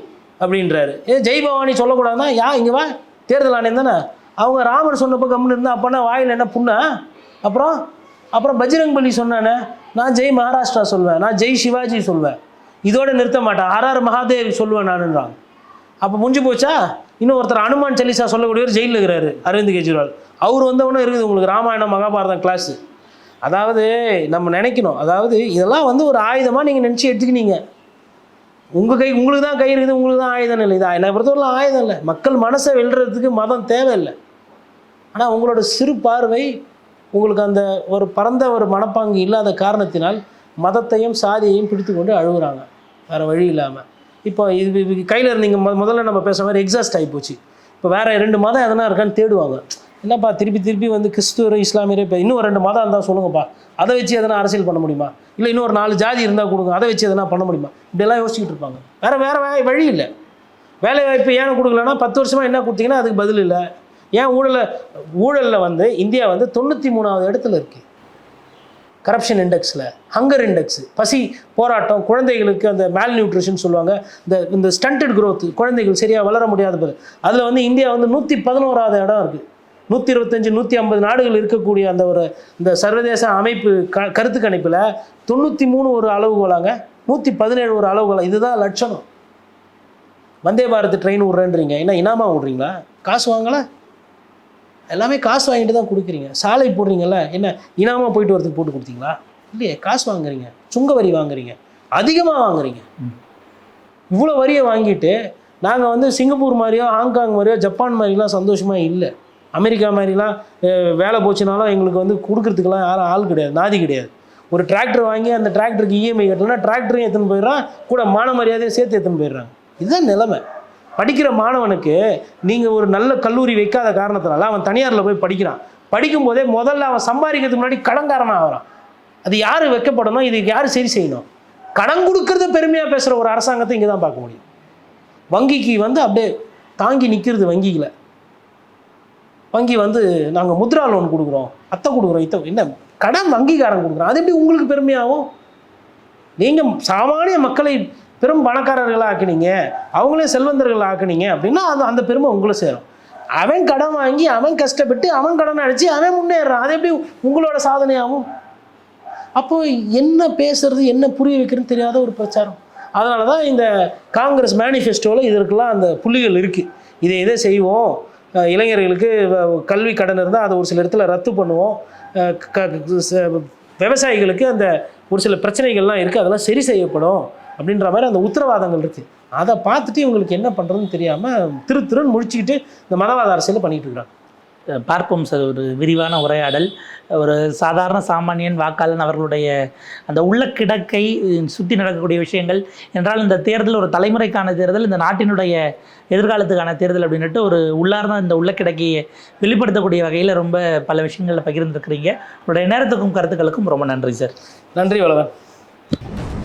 அப்படின்றாரு. ஏ ஜெய் பவானி சொல்லக்கூடாதுன்னா யா இங்கே வா. தேர்தல் ஆணையம் தானே? அவங்க ராமர் சொன்னப்போ கம்முன்னு இருந்தா அப்போனா வாயில் என்ன புண்ணா? அப்புறம் அப்புறம் பஜ்ரங் பலி சொன்னானே நான் ஜெய் மகாராஷ்டிரா சொல்வேன் நான் ஜெய் சிவாஜி சொல்வேன். இதோட நிறுத்த மாட்டேன். ஆர்ஆர் மகாதேவ் சொல்லுவேன் நானுன்றாங்க. அப்போ முடிஞ்சு போச்சா? இன்னும் ஒருத்தர் அனுமான் சலிசா சொல்லக்கூடியவர் ஜெயிலில் இருக்கிறாரு அரவிந்த் கெஜ்ரிவால். அவர் வந்தவொன்னே இருக்குது உங்களுக்கு ராமாயணம் மகாபாரதம் கிளாஸு அதாவது நம்ம நினைக்கணும். அதாவது இதெல்லாம் வந்து ஒரு ஆயுதமாக நீங்கள் நினச்சி எடுத்துக்கினீங்க. உங்கள் கை உங்களுக்கு தான் கை இருக்குது உங்களுக்கு தான் ஆயுதம் இல்லை. இது என்னை பொறுத்தவரைலாம் ஆயுதம் இல்லை. மக்கள் மனசை வெல்றதுக்கு மதம் தேவையில்லை. ஆனால் உங்களோட சிறு பார்வை உங்களுக்கு அந்த ஒரு பரந்த ஒரு மனப்பாங்கு இல்லாத காரணத்தினால் மதத்தையும் சாதியையும் பிடித்து கொண்டு அழுகுறாங்க. வேறு வழி இல்லாமல் இப்போ இது கையில் இருந்தீங்க மொ- முதல்ல நம்ம பேசுகிற மாதிரி எக்ஸாஸ்ட் ஆகி போச்சு. இப்போ வேறு ரெண்டு மதம் எதனா இருக்கான்னு தேடுவாங்க. என்னப்பா திருப்பி திருப்பி வந்து கிறிஸ்துவர் இஸ்லாமியரே இப்போ இன்னும் ரெண்டு மதம் இருந்தால் சொல்லுங்கப்பா. அதை வச்சு எதனா அரசியல் பண்ண முடியுமா? இல்லை இன்னொரு நாலு ஜாதி இருந்தால் கொடுங்க அதை வச்சு எதனா பண்ண முடியுமா? இப்படியெல்லாம் யோசிச்சுட்டு இருப்பாங்க. வேறு வேறு வழி இல்லை. வேலை வாய்ப்பு ஏன் கொடுக்கலன்னா பத்து வருஷமாக என்ன கொடுத்தீங்கன்னா அதுக்கு பதில் இல்லை. ஏன் ஊழலை ஊழலில் வந்து இந்தியா வந்து தொண்ணூற்றி மூணாவது இடத்துல இருக்குது கரப்ஷன் இண்டெக்ஸில் ஹங்கர் இண்டெக்ஸு பசி போராட்டம் குழந்தைகளுக்கு அந்த மேல் நியூட்ரிஷன் சொல்லுவாங்க. இந்த இந்த ஸ்டண்டட் க்ரோத் குழந்தைகள் சரியாக வளர முடியாத போது அதில் வந்து இந்தியா வந்து நூற்றி பதினோராவது இடம் இருக்குது நூற்றி இருபத்தஞ்சி நூற்றி ஐம்பது நாடுகள் இருக்கக்கூடிய அந்த ஒரு இந்த சர்வதேச அமைப்பு க கருத்து கணிப்பில் தொண்ணூற்றி மூணு ஒரு அளவுகோலாங்க. நூற்றி பதினேழு ஒரு அளவுகோலாம் இதுதான் லட்சணம். வந்தே பாரத் ட்ரெயின் விட்றேன்றீங்க என்ன இனாமா விட்றீங்களா காசு வாங்கலை? எல்லாமே காசு வாங்கிட்டு தான் கொடுக்குறீங்க. சாலை போடுறீங்கல்ல என்ன இனாமா போயிட்டு வரதுக்கு போட்டு கொடுத்தீங்களா? இல்லையே காசு வாங்குறீங்க சுங்க வரி வாங்குறீங்க அதிகமாக வாங்குறீங்க. இவ்வளோ வரியை வாங்கிட்டு நாங்கள் வந்து சிங்கப்பூர் மாதிரியோ ஹாங்காங் மாதிரியோ ஜப்பான் மாதிரிலாம் சந்தோஷமாக இல்லை. அமெரிக்கா மாதிரிலாம் வேலை போச்சுனாலும் எங்களுக்கு வந்து கொடுக்கறதுக்கெல்லாம் யாரும் ஆள் கிடையாது நாதி கிடையாது. ஒரு டிராக்டர் வாங்கி அந்த டிராக்டருக்கு இஎம்ஐ கட்டலன்னா டிராக்டரையும் எடுத்துன்னு போயிடுறான் கூட மான மரியாதையும் சேர்த்து எடுத்துன்னு போயிடுறாங்க. இதுதான் நிலைமை. படிக்கிற மாணவனுக்கு நீங்கள் ஒரு நல்ல கல்லூரி வைக்காத காரணத்தினால அவன் தனியாரில் போய் படிக்கிறான். படிக்கும்போதே முதல்ல அவன் சம்பாதிக்கிறதுக்கு முன்னாடி கடன்காரனாக ஆகிறான். அது யார் வைக்கப்படணும்? இதுக்கு யார் சரி செய்யணும்? கடன் கொடுக்கறத பெருமையாக பேசுகிற ஒரு அரசாங்கத்தை இங்கே தான் பார்க்க முடியும். வங்கிக்கு வந்து அப்படியே தாங்கி நிற்கிறது வங்கியில். வங்கி வந்து நாங்கள் முத்ரா லோன் கொடுக்குறோம். அத்தை கொடுக்குறோம். இத்த என்ன? கடன் வங்கிக்காரன் கொடுக்குறோம் அது எப்படி உங்களுக்கு பெருமையாகும்? நீங்கள் சாமானிய மக்களை பெரும் பணக்காரர்களாக ஆக்குனீங்க. அவங்களே செல்வந்தர்கள் ஆக்குனீங்க அப்படின்னா அது அந்த பெருமை உங்களை சேரும். அவன் கடன் வாங்கி அவன் கஷ்டப்பட்டு அவன் கடன் அடித்து அவன் முன்னேறான். அது எப்படி உங்களோட சாதனையாகும்? அப்போ என்ன பேசுறது என்ன புரிய வைக்கிறதுன்னு தெரியாத ஒரு பிரச்சாரம். அதனால தான் இந்த காங்கிரஸ் மேனிஃபெஸ்டோவில் இதற்கெல்லாம் அந்த புள்ளிகள் இருக்குது இதை இதை செய்வோம்? இளைஞர்களுக்கு வ- கல்வி கடன் இருந்தால் அதை ஒரு சில இடத்துல ரத்து பண்ணுவோம். விவசாயிகளுக்கு அந்த ஒரு சில பிரச்சனைகள்லாம் இருக்குது அதெல்லாம் சரி செய்யப்படும். அப்படின்ற மாதிரி அந்த உத்தரவாதங்கள் இருக்குது அதை பார்த்துட்டு இவங்களுக்கு என்ன பண்ணுறதுன்னு தெரியாமல் திரு திருன்னு முழிச்சுக்கிட்டு இந்த மதவாத அரசியலை பண்ணிட்டு இருக்கிறாங்க. பார்ப்போம் சார் ஒரு விரிவான உரையாடல். ஒரு சாதாரண சாமானியன் வாக்காளன் அவர்களுடைய அந்த உள்ள கிடக்கை சுற்றி நடக்கக்கூடிய விஷயங்கள். என்றால் இந்த தேர்தல் ஒரு தலைமுறைக்கான தேர்தல் இந்த நாட்டினுடைய எதிர்காலத்துக்கான தேர்தல் அப்படின்னுட்டு ஒரு உள்ளார்ந்த இந்த உள்ள கிடக்கையை வெளிப்படுத்தக்கூடிய வகையில் ரொம்ப பல விஷயங்களை பகிர்ந்துருக்கிறீங்க. உங்களுடைய நேரத்துக்கும் கருத்துக்களுக்கும் ரொம்ப நன்றி சார். நன்றி வளவன்.